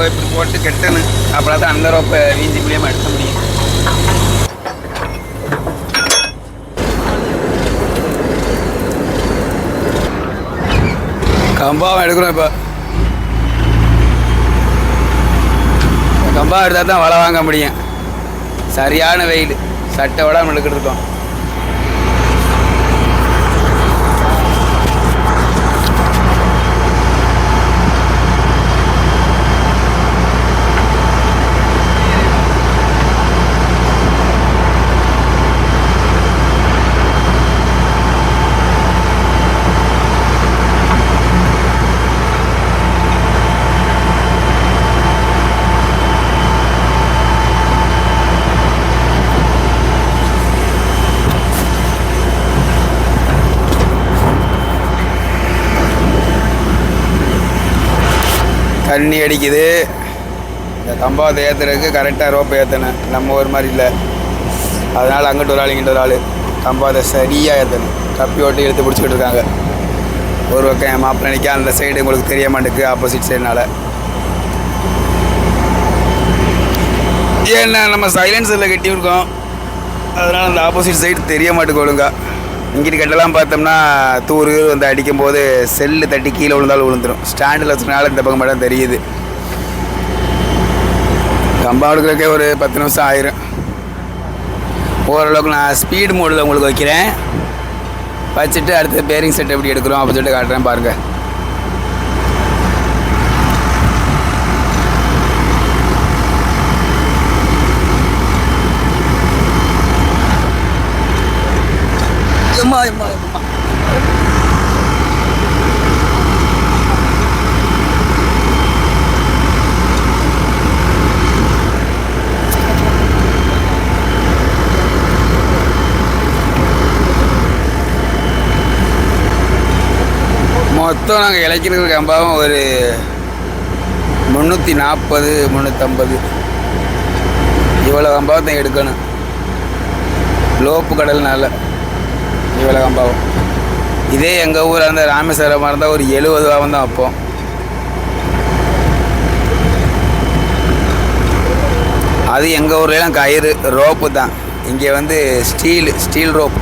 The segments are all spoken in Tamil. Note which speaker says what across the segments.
Speaker 1: ரோப்பை இப்படி போட்டு கெட்டணும் அப்புறம் தான் அந்த ரோப்பை வீஞ்சி மூலியமாக எடுக்க முடியும். கம்பாவும் எடுக்கிறோம் இப்போ. கம்பா எடுத்தால் தான் வலை வாங்க முடியும். சரியான வெயில். சட்டை விடாமல் எடுக்கிட்டு தண்ணி அடிக்குது. இந்த கம்பாவத்தை ஏற்றுறதுக்கு கரெக்டாக ரோப்பை ஏற்றினேன் நம்ம ஒரு மாதிரி இல்லை. அதனால் அங்கிட்டு ஒரு ஆள் இங்கிட்ட ஒரு ஆள். கம்பாவத்தை சரியாக ஏற்றணும் கப்பி ஓட்டி எடுத்து பிடிச்சிக்கிட்டு இருக்காங்க. ஒரு பக்கம் என் மாப்பிள்ளை நிற்க அந்த சைடு உங்களுக்கு தெரிய மாட்டேங்குது ஆப்போசிட் சைடுனால ஏன்னா நம்ம சைலன்சரில் கட்டியிருக்கோம். அதனால் அந்த ஆப்போசிட் சைடு தெரிய மாட்டேங்க ஒழுங்கா. இங்கிட்டு பார்த்தோம்னா தூரு வந்து அடிக்கும்போது செல்லு தட்டி கீழே விழுந்தாலும் விழுந்துடும் ஸ்டாண்டில் வச்சுனால இந்த பக்கம் மட்டும் தெரியுது. கம்பா எடுக்கிறக்கே ஒரு பத்து நிமிஷம் ஆயிரும். ஓரளவுக்கு நான் ஸ்பீடு மோடில் உங்களுக்கு வைக்கிறேன். வச்சுட்டு அடுத்து பேரிங் செட் எப்படி எடுக்கிறோம் அப்படின்னு சொல்லிட்டு காட்டுறேன் பாருங்கள் எம்மா எம்மா எம்மா மொத்தம் நாங்கள் இழைக்கிற கம்பாவும் ஒரு முந்நூற்றி நாற்பது முந்நூற்றம்பது இவ்வளோ கம்பாவத்தை எடுக்கணும். லோப்பு கடல்னால. இவ்வளோ கம்பாவும். இதே எங்கள் ஊரில் இருந்த ராமேஸ்வரமாக இருந்தால் ஒரு எழுபது ரூபாவும் தான் வைப்போம் அது எங்கள் ஊர்லலாம் கயிறு ரோப்பு தான். இங்கே வந்து ஸ்டீல் ஸ்டீல் ரோப்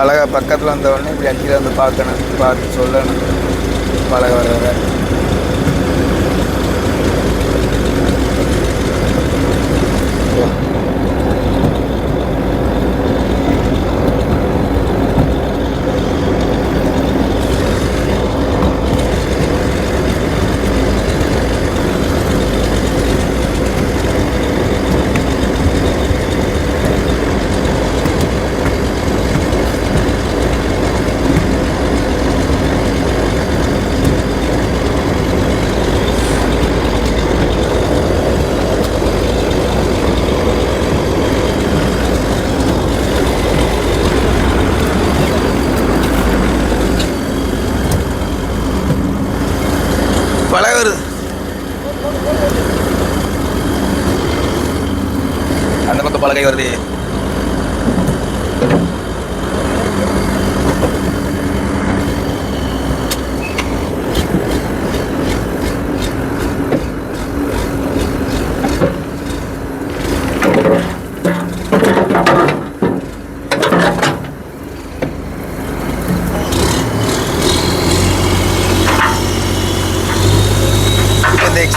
Speaker 1: பழக பக்கத்தில் வந்தவொடனே இப்படி அடிக்கடி வந்து பார்க்கணும் பார்த்து சொல்லணும். பழக வர. பழக வருது அந்த பக்கம் பழகை வருது.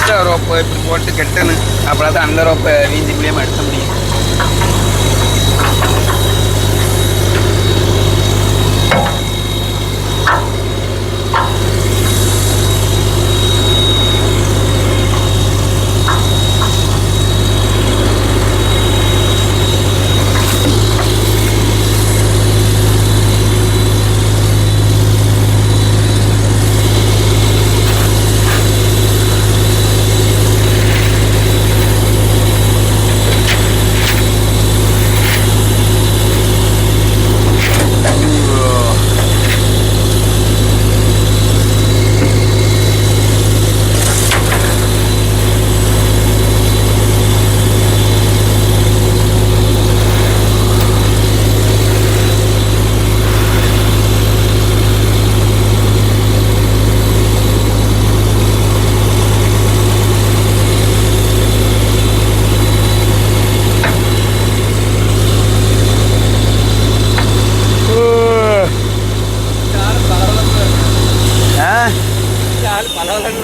Speaker 1: ரோப்பை இப்படி போட்டு கெட்டணும். அப்புறம் தான் அந்த ரோப்பை வீஞ்சி மூலியமாக எடுக்க முடியும்.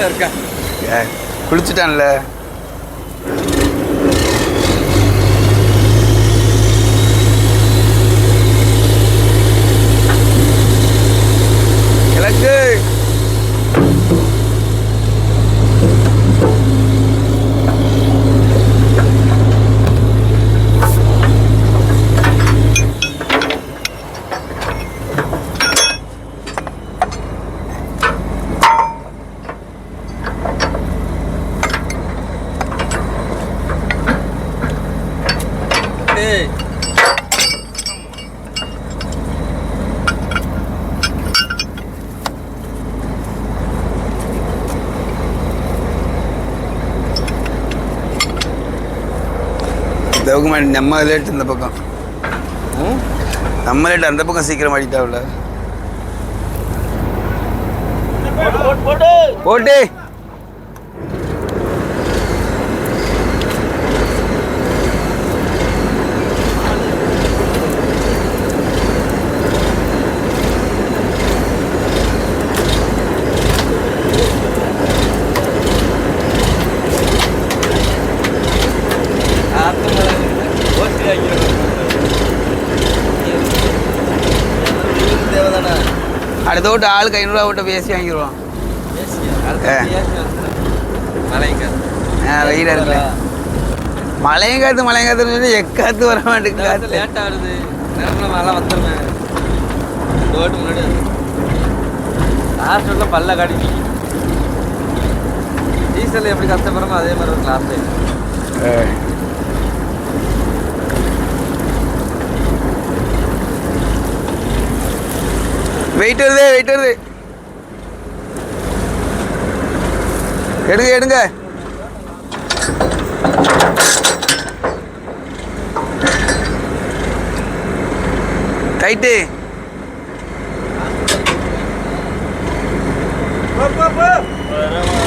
Speaker 2: இருக்கா.
Speaker 1: குளிச்சுட்டான்ல. கிழக்கு. தவுக்கு மாடி நம்ம லேட் இந்த பக்கம். நம்ம லேட் அந்த பக்கம் சீக்கிரம் மாடிட்டாவில்ல போட்டு. அடுத்த விட்டு ஆளுக்கு ஐநூறுரூவா விட்டு பேசி வாங்கிடுவோம் வெயிலாக இருக்குல்ல மழையும் காத்து மழையும் காத்துன்னு சொல்லி எக்காத்து வர மாட்டேங்குது
Speaker 2: லேட் ஆகுது. மழை வந்துருவேன் ரோட்டு முன்னாடி. லாஸ்ட் வீட்டில் பல்ல காட்டி டீசல் எப்படி கஷ்டப்படுறோமோ அதே மாதிரி ஒரு லாஸ்ட்
Speaker 1: வெயிட் வருது வெயிட் வருது. எடுங்க எடுங்க. டைட்டு.
Speaker 2: போ போ போ.